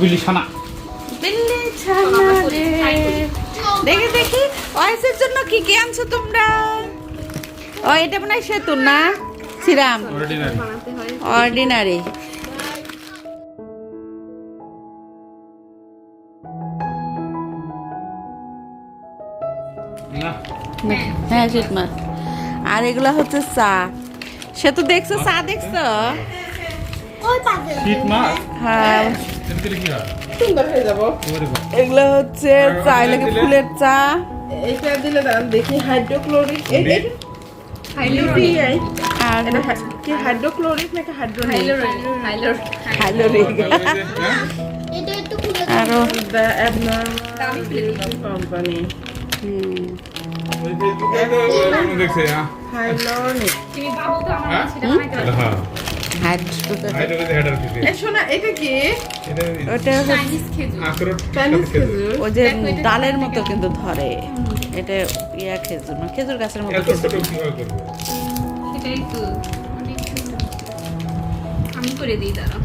বিলি সোনা। বিল্লি ছানা রে। দেখি দেখি ওয়াইসের জন্য কি কি আনছো তোমরা? ও এটা মনে হয় সেতু না? শ্রীরাম অর্ডিনারি অর্ডিনারি হ্যাঁ শীত মাছ। আর এগুলা হচ্ছে চা। সে তো দেখছ? চা দেখছ? শীত মাছ? হয়। সুন্দর হয়ে যাব। এগুলো হচ্ছে চা লাগে ফুলের চা। এটা দিলে দাঁড়ান দেখি হাইড্রোক্লোরিক এই হাইড্রোক্লোরিক। হাইড্রোক্লোরিক নাকি হ্যাঁ? আরও কোম্পানি হুম, ও যে ডালের মতো কিন্তু ধরে। এটা ইয়া খেজুর মানে খেজুর গাছের মতো। আমি করে দিই দাঁড়া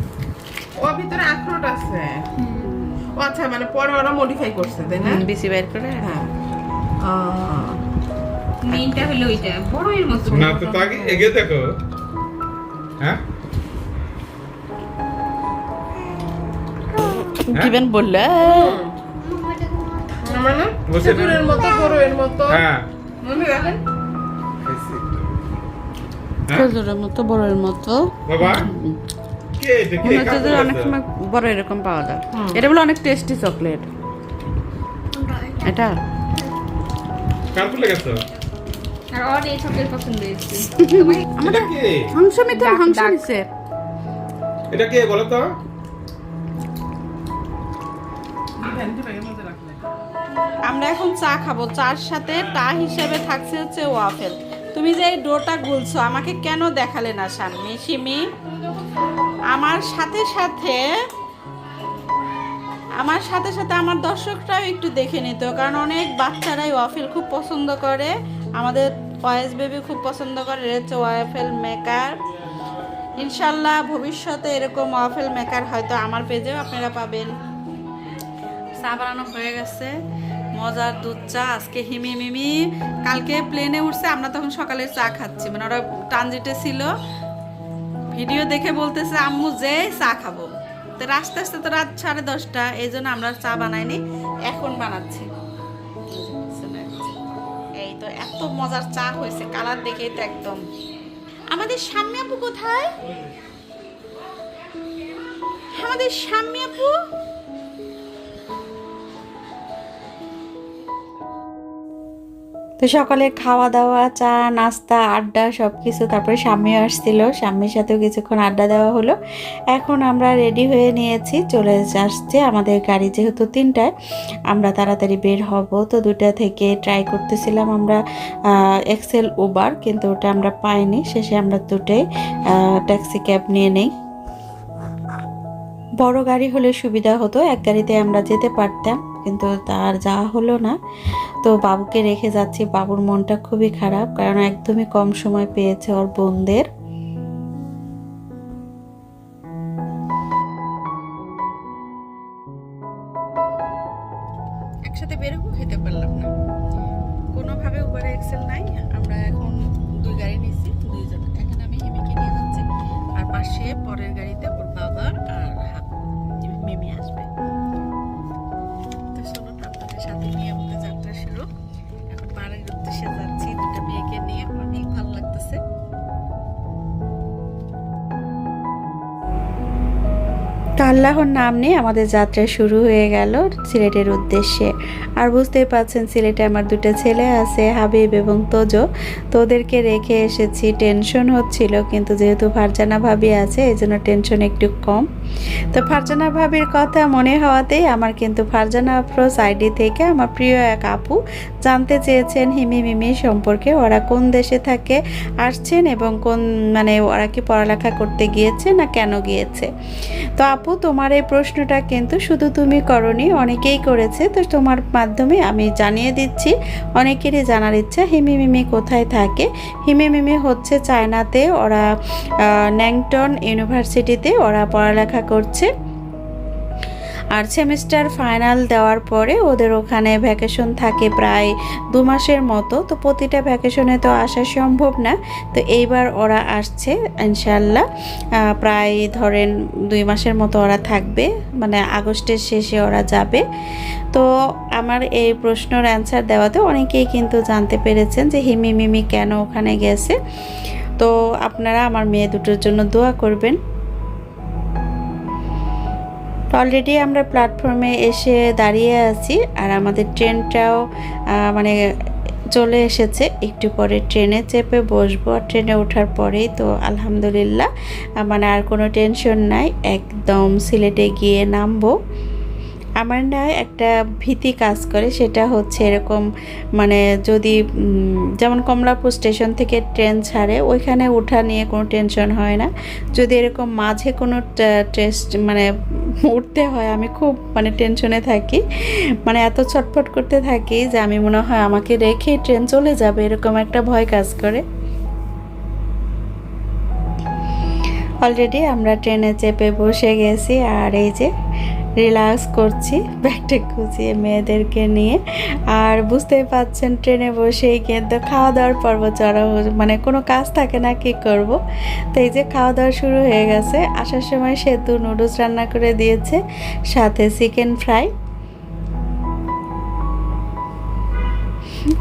ও ভিতরে আখরোট আছে। ও আচ্ছা মানে পরে ওরা মডিফাই করছে তাই না? বিচি বের করে। হ্যাঁ। মেইনটা হলো ওইটা বড় এর মতো না তো তাকে এগিয়ে দেখো। হ্যাঁ? দিবেন বললে মানে খেজুরের মতো বড় এর মতো। হ্যাঁ। মনে রাখেন। খাইছি। হ্যাঁ? খেজুরের মতো বড়ের মতো। মনে অনেক সময় বড় এরকম পাওয়া যায়। এটা বলে অনেক টেস্টি চকলেট এটা? হংস মিঠে হংস কে বলো তো? আমরা এখন চা খাব। চার সাথে টা হিসেবে থাকছে হচ্ছে ওয়াফেল তুমি যে এই ডোটা গুলছো, আমাকে কেন দেখালে না সামনে? সিমি, আমার সাথে সাথে, আমার সাথে সাথে আমার দর্শকরাও একটু দেখে নিত কারণ অনেক বাচ্চারাই ওয়াফেল খুব পছন্দ করে। আমাদের ওয়েস বেবি খুব পছন্দ করে হচ্ছে ওয়াফেল মেকার ইনশাল্লাহ ভবিষ্যতে এরকম ওয়াফেল মেকার হয়তো আমার পেজেও আপনারা পাবেন। চা বানানো হয়ে গেছে। মজার দুধ চা, আজকে হিমি মিমি কালকে প্লেনে উঠছে, আমরা তখন সকালে চা খাচ্ছি। মানে ওরা ট্রানজিটে ছিল। ভিডিও দেখে বলতেছে, আম্মু, যে চা খাব। তো আস্তে আস্তে তো রাত সাড়ে দশটা, এই জন্য আমরা চা বানাইনি, এখন বানাচ্ছি। এই তো এত মজার চা হয়েছে, কালার দেখেই তো একদম। আমাদের সাম্য আপু কোথায়? আমাদের সাম্য আপু? তো সকালে খাওয়া দাওয়া চা, নাস্তা, আড্ডা সব কিছু তারপরে স্বামী আসছিল। স্বামীর সাথেও কিছুক্ষণ আড্ডা দেওয়া হলো। এখন আমরা রেডি হয়ে নিয়েছি, চলে আসছে আমাদের গাড়ি যেহেতু তিনটায়। আমরা তাড়াতাড়ি বের হব। তো দুটা থেকে ট্রাই করতেছিলাম আমরা এক্সেল উবার কিন্তু ওটা আমরা পাইনি। শেষে আমরা দুটোই ট্যাক্সি ক্যাব নিয়ে নেই। বড় গাড়ি হলে সুবিধা হতো, এক গাড়িতে আমরা যেতে পারতাম। কিন্তু তার যাওয়া হলো না, তো বাবুকে রেখে যাচ্ছি। বাবুর মনটা খুবই খারাপ, কারণ একদমই কম সময় পেয়েছে ওর বোনদের। একসাথে বেরোবো খেতে পারলাম না। কোনোভাবে উবারে এক্সেল নাই, আমরা এখন দুই গাড়ি নিচ্ছি দুইজন। এখন আমি হিমিকে নিয়ে যাচ্ছি, আর পাশে পরের গাড়িতে ওর বাবা আর মিমি আসবে। আপনাদের তো আল্লাহর নাম নিয়ে আমাদের যাত্রা শুরু হয়ে গেল সিলেটের উদ্দেশ্যে। আর বুঝতেই পাচ্ছেন সিলেটে আমার দুটো ছেলে আছে, হাবিব এবং তোজো। তো ওদেরকে রেখে এসেছি টেনশন হচ্ছিল, কিন্তু যেহেতু ফারজানা ভাবি আছে, এই জন্য টেনশন একটু কম। তো ফারজানা ভাবির কথা মনে হওয়াতেই আমার কিন্তু ফারজানা আফরোজ আইডি থেকে আমার প্রিয় এক আপু জানতে চেয়েছেন হিমি মিমি সম্পর্কে, ওরা কোন দেশে থাকে, আসছেন এবং কোন মানে ওরা কি পড়ালেখা করতে গিয়েছে না কেন গিয়েছে। তো আপু তোমার এই প্রশ্নটা কিন্তু শুধু তুমি করনি, অনেকেই করেছে। তো তোমার মাধ্যমে আমি জানিয়ে দিচ্ছি, অনেকেরই জানার ইচ্ছা হিমি মিমি কোথায় থাকে। হিমি মিমি হচ্ছে চায়নাতে, ওরা ন্যাংটন ইউনিভার্সিটিতে ওরা পড়ালেখা করছে। আর সেমিস্টার ফাইনাল দেওয়ার পরে ওদের ওখানে ভ্যাকেশন থাকে প্রায় দু মাসের মতো, তো প্রতিটা ভ্যাকেশনে তো আসা সম্ভব না। তো এইবার ওরা আসছে ইনশাল্লাহ প্রায় ধরেন দুই মাসের মতো ওরা থাকবে মানে আগস্টের শেষে ওরা যাবে। তো আমার এই প্রশ্নের অ্যান্সার দেওয়াতে অনেকেই কিন্তু জানতে পেরেছেন যে হিমি মিমি কেন ওখানে গেছে। তো আপনারা আমার মেয়ে দুটোর জন্য দোয়া করবেন। অলরেডি আমরা প্ল্যাটফর্মে এসে দাঁড়িয়ে আছি, আর আমাদের ট্রেনটাও মানে চলে এসেছে। একটু পরে ট্রেনে চেপে বসবো, আর ট্রেনে ওঠার পরেই তো আলহামদুলিল্লাহ মানে আর কোনো টেনশন নাই। একদম সিলেটে গিয়ে নামবো। আমার না একটা ভীতি কাজ করে, সেটা হচ্ছে এরকম মানে যদি যেমন কমলাপুর স্টেশন থেকে ট্রেন ছাড়ে, ওইখানে ওঠা নিয়ে কোনো টেনশন হয় না। যদি এরকম মাঝে কোনো টেস্ট মানে উঠতে হয়, আমি খুব মানে টেনশনে থাকি। মানে এত ছটফট করতে থাকি যে আমি মনে হয় আমাকে রেখে ট্রেন চলে যাবে, এরকম একটা ভয় কাজ করে। অলরেডি আমরা ট্রেনে চেপে বসে গেছি, আর এই যে রিল্যাক্স করছি, ব্যাগটা গুছিয়ে মেয়েদেরকে নিয়ে। আর বুঝতেই পাচ্ছেন, ট্রেনে বসেই কিন্তু খাওয়া দাওয়ার পর্ব চড়া মানে কোনো কাজ থাকে না, কি করব? তো এই যে খাওয়া দাওয়া শুরু হয়ে গেছে। আসার সময় সেতু নুডলস রান্না করে দিয়েছে, সাথে চিকেন ফ্রাই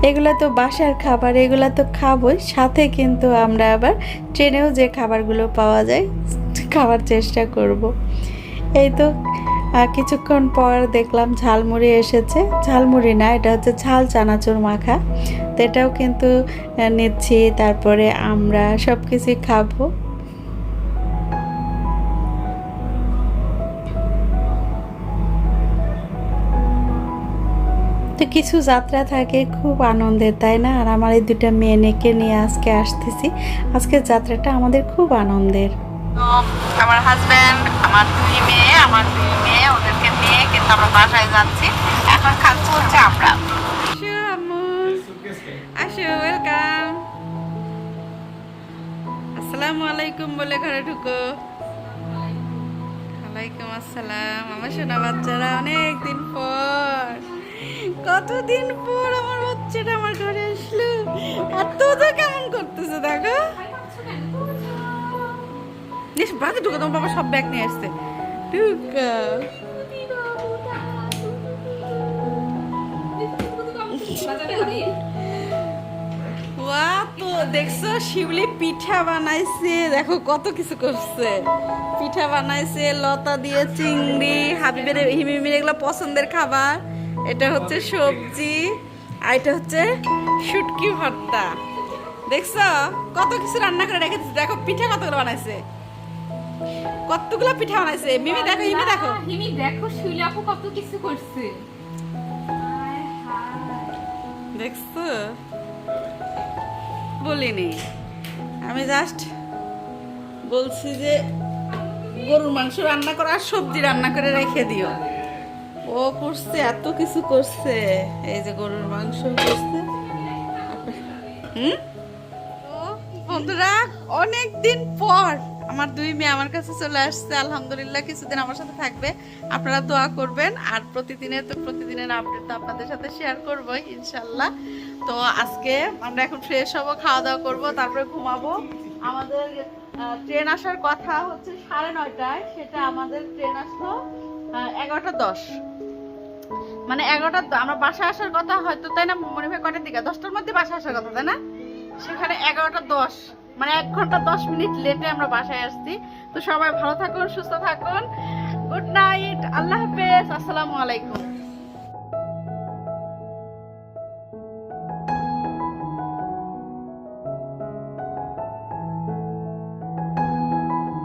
এগুলো তো বাসার খাবার, এগুলো তো খাবই। সাথে কিন্তু আমরা আবার ট্রেনেও যে খাবারগুলো পাওয়া যায়, খাওয়ার চেষ্টা করব। এই তো কিছুক্ষণ পর দেখলাম ঝালমুড়ি এসেছে। ঝালমুড়ি না, এটা হচ্ছে ঝাল চানাচুর মাখা। তো এটাও কিন্তু নিচ্ছি, তারপরে আমরা সব কিছুই খাব। তো কিছু যাত্রা থাকে, খুব আনন্দের তাই না? আর আমার এই দুটা মেয়েকে নিয়ে আজকে আসতেছি। আজকের যাত্রাটা আমাদের খুব আনন্দের। তো আমার হাজব্যান্ড আমার দুই মেয়ে, আমার দুই মেয়ে, ওদেরকে নিয়ে কিন্তু আমরা বাসায় যাচ্ছি। এখন খাচ্ছি হচ্ছে আমরা। আসো আসসালামু আলাইকুম বলে ঘরে ঢুকো। ওয়ালাইকুম আসসালাম। আমার সোনা বাচ্চারা অনেক পর। কতদিন পর আমার বাচ্চাটা আমার ঘরে আসলো? আর তো কেমন করতেছে, দেখো। নিস বাড়িতে ঢুকো তোমার বাবা সব ব্যাগ নিয়ে আসছে। ঢুকা তো দেখছ শিউলি পিঠা বানাইছে। দেখো কত কিছু করছে। পিঠা বানাইছে লতা দিয়ে চিংড়ি হাবিবের হিমিমির এগুলো পছন্দের খাবার। এটা হচ্ছে সবজি আর এটা হচ্ছে শুটকি ভর্তা। দেখছ কত কিছু রান্না করে রেখে দিচ্ছে দেখো পিঠা কতগুলো বানাইছে। কতগুলো পিঠা বানাইছে? মিমি দেখো হিমি দেখো। হিমি দেখো শুইলে আপু কত কিছু করছে। দেখছ? বলিনি। আমি জাস্ট বলছি যে গরুর মাংস রান্না করা আর সবজি রান্না করে রেখে দিও। ও করছে এত কিছু করছে। এই যে গরুর মাংস করছে। হুম? বন্ধুরা অনেক দিন পর আমার দুই মেয়ে আমার কাছে চলে আসছে, আলহামদুলিল্লাহ, কিছুদিন আমার সাথে থাকবে। আপনারা দোয়া করবেন, আর প্রতিদিনের তো প্রতিদিনের আপডেট তো আপনাদের সাথে শেয়ার করবোই ইনশাল্লাহ তো আজকে আমরা এখন ফ্রেশ হব, খাওয়া দাওয়া করব, তারপরে ঘুমাবো। আমাদের ট্রেন আসার কথা হচ্ছে সাড়ে নয়টায়, সেটা আমাদের ট্রেন আসলো এগারোটা দশ। মানে এগারোটা আমরা বাসায় আসার কথা হয়তো, তাই না মনে হয় কটার দিকে? দশটার মধ্যে বাসায় আসার কথা, তাই না? সেখানে এগারোটা দশ। মানে এক ঘণ্টা দশ মিনিট লেটে আমরা বাসায় আসছি। তো সবাই ভালো থাকুন, সুস্থ থাকুন। গুড নাইট আল্লাহ হাফেজ, আসসালামু আলাইকুম।